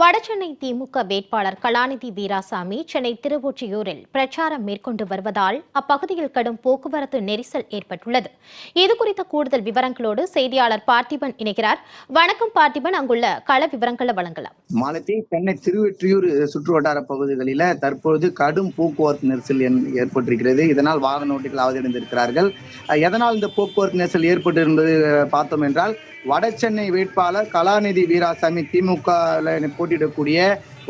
வடசென்னை திமுக வேட்பாளர் கலாநிதி வீராசாமி சென்னை திருவொற்றியூரில் பிரச்சாரம் மேற்கொண்டு வருவதால் அப்பகுதியில் கடும் போக்குவரத்து நெரிசல் ஏற்பட்டுள்ளது. இது குறித்த கூடுதல் விவரங்களோடு செய்தியாளர் பார்த்திபன் இணைகிறார். வணக்கம் பார்த்திபன் அங்குள்ள கள விவரங்களை வழங்கலாம். மாலத்தி சென்னை திருவெற்றியூர் சுற்று வட்டார பகுதிகளில தற்போது கடும் போக்குவரத்து நெரிசல் ஏற்பட்டிருக்கிறது. இதனால் வாகன ஓட்டிகள் அவதியடைந்திருக்கிறார்கள். எதனால் இந்த போக்குவரத்து நெரிசல் ஏற்பட்டிருந்தது பார்த்தோம் என்றால் வடசென்னை வேட்பாளர் கலாநிதி வீராசாமி திமுக போட்டியிடக்கூடிய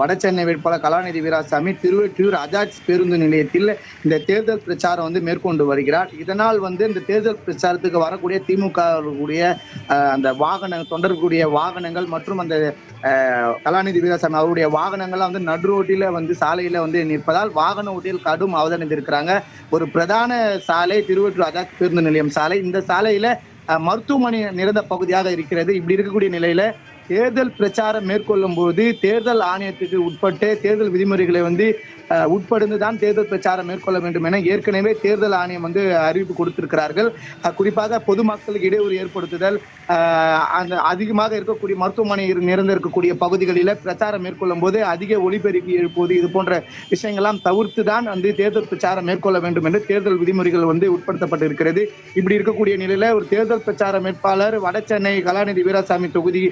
வடசென்னை வேட்பாளர் கலாநிதி வீராசாமி திருவெற்றியூர் அஜாக்ஸ் பேருந்து நிலையத்தில் இந்த தேர்தல் பிரச்சாரம் வந்து மேற்கொண்டு வருகிறார். இதனால் வந்து இந்த தேர்தல் பிரச்சாரத்துக்கு வரக்கூடிய திமுக கூடிய அந்த வாகன தொண்டர்களுடைய வாகனங்கள் மற்றும் அந்த கலாநிதி வீராசாமி அவருடைய வாகனங்கள்லாம் வந்து நடு ரோட்டில வந்து சாலையில வந்து நிற்பதால் வாகன ஓட்டியில் கடும் அவதானித்திருக்கிறாங்க. ஒரு பிரதான சாலை திருவள்ளூர் அஜாக் பேருந்து நிலையம் சாலை. இந்த சாலையில மருத்துவமனை நிறைந்த பகுதியாக இருக்கிறது. இப்படி இருக்கக்கூடிய நிலையில தேர்தல் பிரச்சாரம் மேற்கொள்ளும் போது தேர்தல் ஆணையத்துக்கு உட்பட்டு தேர்தல் விதிமுறைகளை வந்து உட்படுந்து தான் தேர்தல் பிரச்சாரம் மேற்கொள்ள வேண்டும் என ஏற்கனவே தேர்தல் ஆணையம் வந்து அறிவிப்பு கொடுத்திருக்கிறார்கள். குறிப்பாக பொதுமக்களுக்கு இடையூறு ஏற்படுத்துதல் அந்த அதிகமாக இருக்கக்கூடிய மருத்துவமனை நிறைந்து இருக்கக்கூடிய பகுதிகளில் பிரச்சாரம் மேற்கொள்ளும் போது அதிக ஒளிபெருக்கி எழுப்புவது இது போன்ற விஷயங்கள்லாம் தவிர்த்து தான் வந்து தேர்தல் பிரச்சாரம் மேற்கொள்ள வேண்டும் என்று தேர்தல் விதிமுறைகள் வந்து உட்படுத்தப்பட்டிருக்கிறது. இப்படி இருக்கக்கூடிய நிலையில ஒரு தேர்தல் பிரச்சார வேட்பாளர் வடசென்னை கலாநிதி வீராசாமி தொகுதி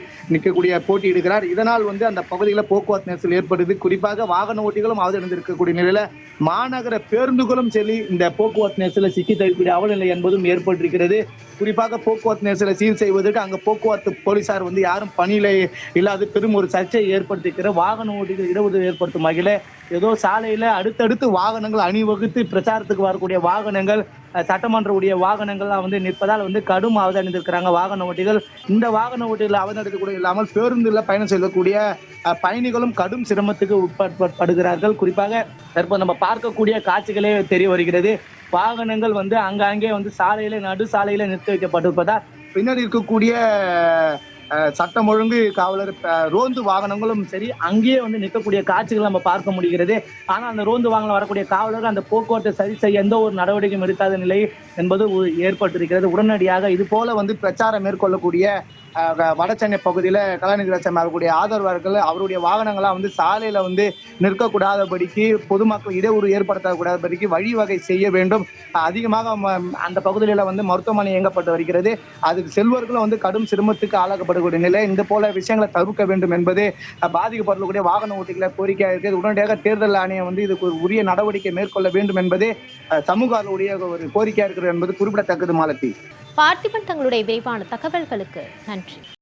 இருக்கக்கூடிய போட்டியிடுகிறார் இதனால் வந்து அந்த பகுதியில் போக்குவரத்து நெரிசல் ஏற்படுது. குறிப்பாக வாகன ஓட்டிகளும் அவதரிந்திருக்கக்கூடிய நிலையில மாநகர பேருந்துகளும் சரி இந்த போக்குவரத்து நெரிசலை சிக்கி தவிக்கூடிய அவலநிலை என்பதும் ஏற்பட்டிருக்கிறது. குறிப்பாக போக்குவரத்து நெரிசலை சீர் செய்வதற்கு அங்கே போக்குவரத்து போலீசார் வந்து யாரும் பணியில இல்லாத பெரும் ஒரு சர்ச்சையை ஏற்படுத்திக்கிற வாகன ஓட்டிகள் இடஒதுக்கீடு ஏற்படுத்தும் வகையில் ஏதோ சாலையில அடுத்தடுத்து வாகனங்கள் அணிவகுத்து பிரச்சாரத்துக்கு வரக்கூடிய வாகனங்கள் சட்டமன்ற உடைய வாகனங்கள்லாம் வந்து நிற்பதால் வந்து கடும் அவதணிந்திருக்கிறாங்க வாகன ஓட்டிகள் இந்த வாகன ஓட்டிகள் அவதரித்து கூட இல்லாமல் பேருந்தில் பயணம் செய்யக்கூடிய பயணிகளும் கடும் சிரமத்துக்கு உட்படுகிறார்கள் குறிப்பாக தற்போது நம்ம பார்க்கக்கூடிய காட்சிகளே தெரிய வருகிறது. வாகனங்கள் வந்து அங்கங்கே வந்து சாலையில நடு சாலையில நிறுத்தி வைக்கப்பட்டிருப்பதால் பின்னாடி இருக்கக்கூடிய சட்டம் ஒழுங்கு காவலர் ரோந்து வாகனங்களும் சரி அங்கேயே வந்து நிற்கக்கூடிய காட்சிகள் நம்ம பார்க்க முடிகிறது. ஆனால் அந்த ரோந்து வாகனம் வரக்கூடிய காவலர்கள் அந்த போக்குவரத்தை சரி செய்ய எந்த ஒரு நடவடிக்கையும் எடுக்காத நிலை என்பது உ- ஏற்பட்டிருக்கிறது. உடனடியாக இது போல வந்து பிரச்சாரம் மேற்கொள்ளக்கூடிய வடசென்னை பகுதியில் கலாநிதி ராஜன் அவர்களுடைய ஆதரவாளர்கள் அவருடைய வாகனங்களாக வந்து சாலையில வந்து நிற்கக்கூடாதபடிக்கு பொதுமக்கள் இடையூறு ஏற்படுத்தக்கூடாதபடிக்கு வழிவகை செய்ய வேண்டும். அதிகமாக ம- அந்த பகுதிகளில் வந்து மருத்துவமனை இயங்கப்பட்டு வருகிறது. அதுக்கு செல்வர்களும் வந்து கடும் சிரமத்துக்கு ஆளாக்கப்படக்கூடிய நிலை இந்த போல விஷயங்களை தவிர்க்க வேண்டும் என்பது பாதிக்கப்படக்கூடிய வாகன ஓட்டிகளை கோரிக்கையாக இருக்கிறது உடனடியாக தேர்தல் ஆணையம் வந்து இதுக்கு ஒரு உரிய நடவடிக்கை மேற்கொள்ள வேண்டும் என்பது சமூக அளவுடைய ஒரு கோரிக்கையாக இருக்கிறது என்பது குறிப்பிடத்தக்கது மாலத்தி பார்த்திபன் தங்களுடைய விரைவான தகவல்களுக்கு நன்றி.